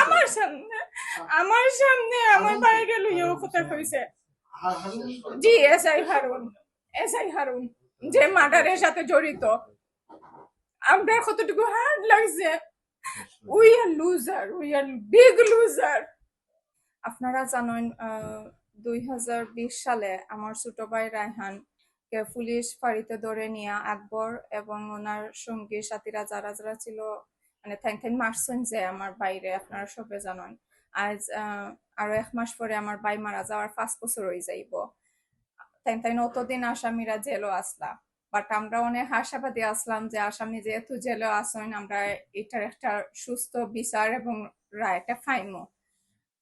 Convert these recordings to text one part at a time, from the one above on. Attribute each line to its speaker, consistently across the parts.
Speaker 1: আমার সামনে আমার সামনে আমার কথা কইছে জি S I Harun S I Harun যে মার্ডারের সাথে জড়িত। আমরা কতটুকু হার্ড লাগছে। We are loser we are big loser আপনারা জানেন দুই হাজার বিশ সালে আমার ছোট ভাই রায়হান কে পুলিশ ফাঁড়িতে ধরে নিয়ে আকবর এবং ওনার সঙ্গী সাথীরা যারা যারা ছিল মানে থ্যাংক থ্যাংক মারছেন যে আমার বাইরে আপনারা সবে জানেন। আজ আরও এক মাস পরে আমার ভাই মারা যাওয়ার পাঁচ বছর হয়ে যাইব। তাই তাই অতদিন আসামিরা জেলও আসলা। বাট আমরা অনেক আশাবাদী আসলাম যে আসামি যেহেতু জেলে আসেন, আমরা এটার একটা সুস্থ বিচার এবং রায়টা ফাইমো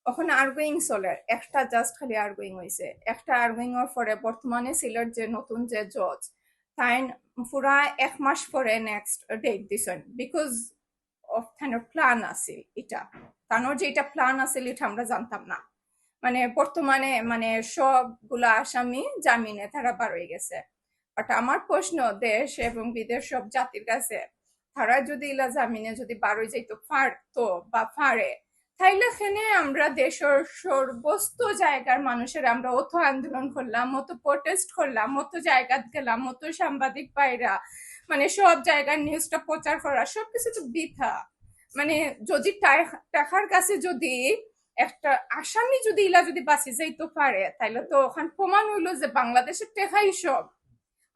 Speaker 1: ওখানে আর্গুইং চলে, একটা জাস্ট খালি আর্গুইং হয়েছে একটা আর্গুইং এর পরে বর্তমানে সিলেট যে নতুন যে জজ তাই পুরা এক মাস পরে নেক্সট ডেট দিছেন। বিকজ অফ থানোর প্ল্যান আছিল এটা। তানোর যে এটা প্ল্যান আছিল, এটা আমরা জানতাম না। মানে বর্তমানে মানে সবগুলা আসামি জামিনে তারা বার হয়ে গেছে। বাট আমার প্রশ্ন, দেশ এবং বিদেশ সব জাতির কাছে, তারা যদি ইলা জামিনে যদি বার হয়ে যাইতো, পারতো বা পারে, তাইলে এখানে আমরা দেশের সর্বস্ত জায়গার মানুষের আমরা অত আন্দোলন করলাম, অত প্রোটেস্ট করলাম, অত জায়গাত গেলাম, অত সাংবাদিক পায়রা মানে সব জায়গার নিউজটা প্রচার করা, সবকিছু তো বৃথা। মানে যদি টাকার কাছে যদি একটা আসামি যদি ইলা যদি বাঁচি যাইতে পারে, তাইলে তো ওখান প্রমাণ হইল যে বাংলাদেশের টেকাই সব।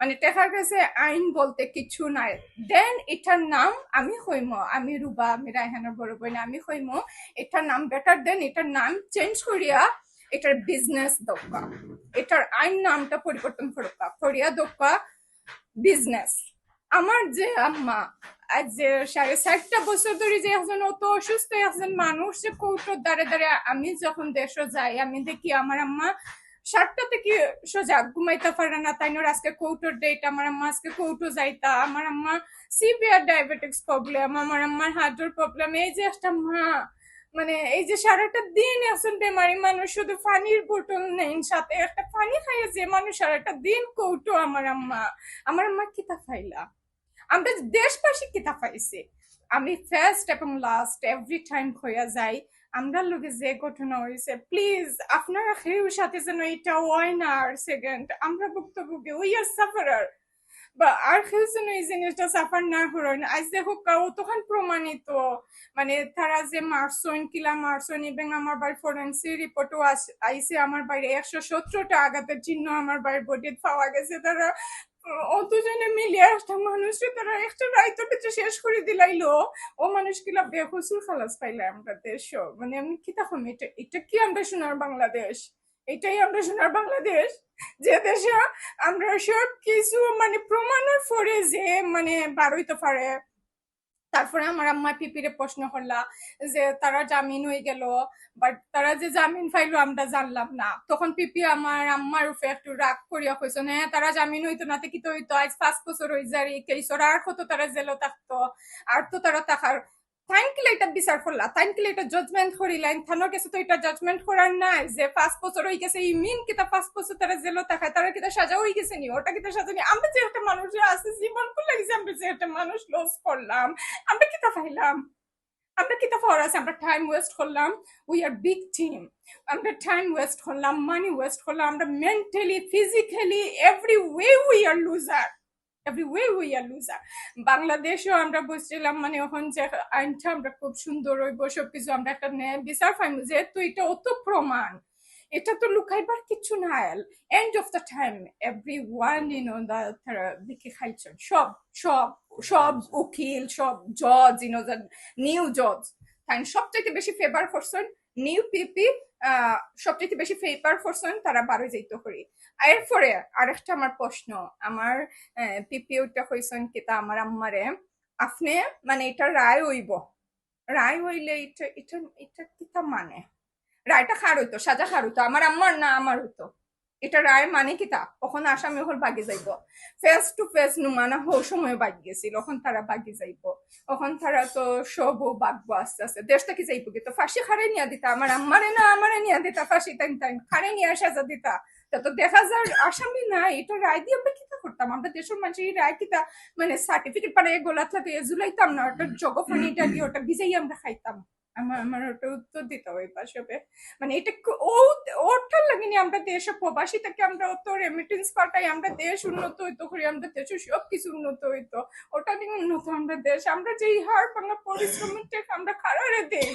Speaker 1: মানে টেকার কাছে আইন বলতে কিছু নাই। দেন এটার নাম আমি হইম, আমি রুবা, আমি রায়হানের বড় বোন, আমি হইম। এটার নাম বেটার দেন এটার নাম চেঞ্জ করিয়া এটার বিজনেস দক্কা। এটার আইন নামটা পরিবর্তন করবা করিয়া দক্কা বিজনেস আমার যে আম্মা আজ যে সাড়ে ষাটটা বছর ধরে যে একজন অত অসুস্থ, একজন মানুষ যে কৌটোর দ্বারে দ্বারে আমি যখন দেশে যাই, আমি দেখি আমার আম্মা সাতটা থেকে সোজা ঘুমাইতে পারে না। তাই নোর আজকে কৌটোর ডেট আমার আম্মা আজকে কৌটো যাইতা। আমার আম্মা সিভিয়ার ডায়াবেটিক্স প্রবলেম আমার আম্মার হার্টের প্রবলেম এই যে একটা মা মানে এই যে সারাটা দিন এখন বেমারি মানুষ, শুধু পানির বোতল নেই, সাথে একটা পানি খাইয়ে যে মানুষ সারাটা দিন কৌটো, আমার আম্মা। আমার আম্মা কিতা খাইলা আমরা দেশবাসী কিতা পাইছি? আমি ফার্স্ট এবং লাস্ট এভরি টাইম হইয়া যাই, আমরা লোকে যে ঘটনা হয়েছে প্লিজ আপনারা কেউ সাথে যেন এটা হয় আর সেকেন্ড আমরা ভুক্তভোগী উই আর সাফারার বা আর কেউ যেন এই জিনিসটা সাফার না করেন। আজ দেখো কাউ তখন প্রমাণিত মানে তারা যে মারসন কিলা মারসন এবং আমার বাড়ি ফরেন্সিক রিপোর্টও আইসে আমার বাড়ি একশো সতেরোটা আঘাতের চিহ্ন আমার বাড়ির বডিতে পাওয়া গেছে, তারা অতজনে মিলিয়ে একটা মানুষে তারা একটা রাইতো বেঁচে শেষ করে দিলাইলো ও মানুষ কিলা বেহসুর খালাস পাইলে আমরা দেশ মানে আমি কি তখন এটা এটা কি আমরা সোনার বাংলাদেশ এটাই আমরা সোনার বাংলাদেশ যে দেশে আমরা সব কিছু মানে প্রমাণের ফরে যে মানে বারোই তো পারে তারপরে আমার আম্মা পিপিরে প্রশ্ন করলা যে, তারা জামিন হয়ে গেল বাট তারা যে জামিন পাইলো আমরা জানলাম না। তখন পিপি আমার আম্মার উপরে একটু রাগ করিয়া কইছো হ্যাঁ তারা জামিন হইতো না কি তো হইতো? আজ পাঁচ বছর হয়ে যায় কেসর আর কত তারা জেলো থাকতো? আর তো তারা থাকার থ্যাংকলে এটা বিচার করলা থ্যাংকলে এটা জাজমেন্ট করিলেন থানোর কাছে তো এটা জাজমেন্ট করার নাই যে পাঁচ বছর হয়ে গেছে এই মিন কিতা পাঁচ বছর তারা জেলো থাকায় তারা কিতা সাজা হয়ে গেছে নি ওটা কিতা সাজা নি আমরা যে একটা মানুষ আছে জীবন করলে যে আমরা যে একটা মানুষ লস করলাম আমরা কিতা পাইলাম আমরা কিতা পাওয়ার আছে আমরা টাইম ওয়েস্ট করলাম উই আর বিগ টিম আমরা টাইম ওয়েস্ট করলাম মানি ওয়েস্ট করলাম আমরা mentally physically every way we are loser every way we are loser বাংলাদেশেও আমরা বুঝছিলাম মানে ওখান যে আইনটা আমরা খুব সুন্দর হইব সবকিছু আমরা একটা বিচার পাইব। যেহেতু এটা অত প্রমাণ এটা তো লুকাইবার কিছু নাই। End of the time everyone you know দা তারা দেখে খাইছেন সব সব সব উকিল সব জজ ইউ নো নিউ জজ তাই সবচাইতে বেশি ফেভার করছেন নিউ পিপি সবচেয়ে বেশি ফেভার করছেন তারা বারো যাইতে করি। এরপরে আরেকটা আমার প্রশ্ন, আমার পিপি ওইটা হয়েছেন কিতা আমার আম্মারে, আপনি মানে এটা রায় হইব। রায় হইলে এটা এটা এটা কিতা মানে? রায়টা খার হইতো? সাজা খার হইতো? আমার আম্মার না আমার হইতো? এটা রায় মানে কিতা ওখানে আসামি হল বাগি যাইব। ফেস টু ফেস নুমানা হো সময় বাগি গেছিল ওখান তারা বাগি যাইব? ওখান তারা তো সবও বাগবো আস্তে আস্তে। দেশটা কি যাইব কি? তো ফাঁসি খারে নিয়া দিতা। আমার আম্মারে না আমারে নিয়া দিতা ফাঁসি টাইম টাইম খারে নিয়ে সাজা দিতা। তা তো দেখা যায় আসামি না এটা রায় দিয়ে আমরা কিতা করতাম? আমরা দেশের মানুষের এই রায় কিতা মানে সার্টিফিকেট পারে গোলা থাকে জুলাইতাম না ওটা জগফানি এটা দিয়ে ওটা ভিজাই আমরা খাইতাম। আমার আমার ওটা উত্তর দিতে হবে পাশে মানে এটা ও ওটার লাগেনি আমরা দেশে প্রবাসী থেকে আমরা অত রেমিটেন্স পাঠাই, আমরা দেশ উন্নত হইতো করি আমরা দেশে সব কিছু উন্নত হইতো। ওটা নিয়ে উন্নত আমরা দেশ, আমরা যেই হার বাংলা পরিশ্রমের টেক আমরা খারারে দেই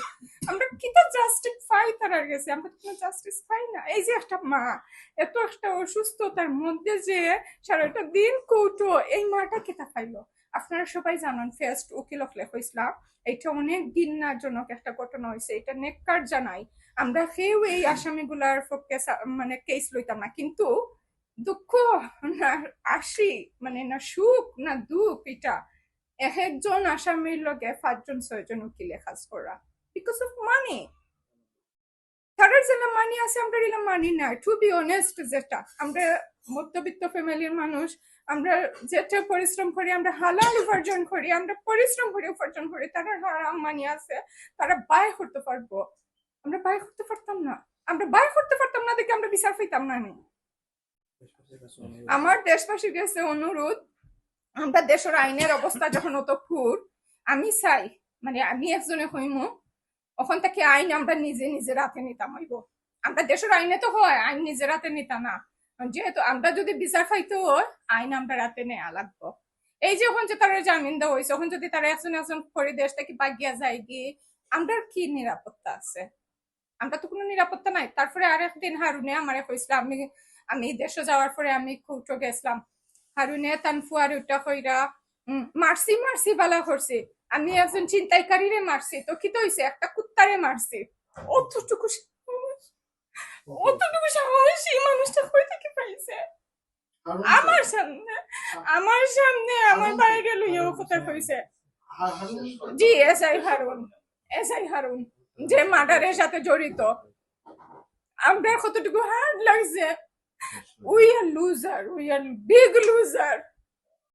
Speaker 1: আমরা কিতা জাস্টিস পাই তারা গেছে? আমরা কোনো জাস্টিস পাই না। এই যে একটা মা, এত একটা অসুস্থতার মধ্যে যে সারাটা দিন কৌটো, এই মাটা কেতা পাইলো আপনারা সবাই জানেন ফেস্ট উকিল অফ লেখ ইসলাম, এটা অনেক দিনজনক একটা ঘটনা হয়েছে, এটা নেককার জানাই। আমরা কেউ এই আসামিগুলার পক্ষে মানে কেস লইতাম না, কিন্তু দুঃখ না আসি মানে না সুখ, না দুঃখ, এটা এক একজন আসামির লগে পাঁচজন, ছয়জন উকিলে কাজ করা। বিকজ অফ মানি তারার যেটা মানি আছে, আমরা মানি না। টু বি অনেস্ট যেটা আমরা মধ্যবিত্ত ফ্যামিলির মানুষ, আমরা যেটা পরিশ্রম করি, আমরা হালাল উপার্জন করি, আমরা পরিশ্রম করে উপার্জন করি, তারা হারাম মানি আছে, তারা বাই করতে পারব। আমরা বাই করতে পারতাম না। আমরা বাই করতে পারতাম না, দেখে আমরা বিচার পাইতাম না নি আমার দেশবাসীর কাছে অনুরোধ, আমরা দেশের আইনের অবস্থা যখন অত খুর আমি চাই মানে আমি একজনে হইমু, ওখান থেকে আইন আমরা নিজে নিজের হাতে নিতাম হইব। আমরা দেশের আইনে তো হয়, আইন নিজের হাতে নিতাম না। যেহেতু আমরা যদি বিচার পাইতে আইন আমরা রাতে নেওয়া লাগবো। এই যে ওখান যে তারা জামিন দেওয়া হয়েছে ওখান যদি তারা একজন একজন করে দেশ থেকে বাগিয়া যায় কি আমরা কি নিরাপত্তা আছে? আমরা তো কোনো নিরাপত্তা নাই। তারপরে আর একদিন হারুনে আমার কইছিল, আমি আমি দেশে যাওয়ার পরে আমি কৌটো গেছিলাম। হারুনে তানফুয়ার উঠা কইরা মারছি মারছি বালা করছি। আমি একজন চিন্তাইকারীরে মারছি। তো কি তো হইছে? একটা কুত্তারে মারছি। অতটুকু অতটুকু সাহস সেই মানুষটা কই থেকে পাইছে। আমার সামনে আমার সামনে আমার বাইরে লইয়া কথা কইছে। জি S I Harun S I Harun যে মার্ডারের সাথে জড়িত। আমরা কতটুকু হার্ড লাগছে? We are loser we are big loser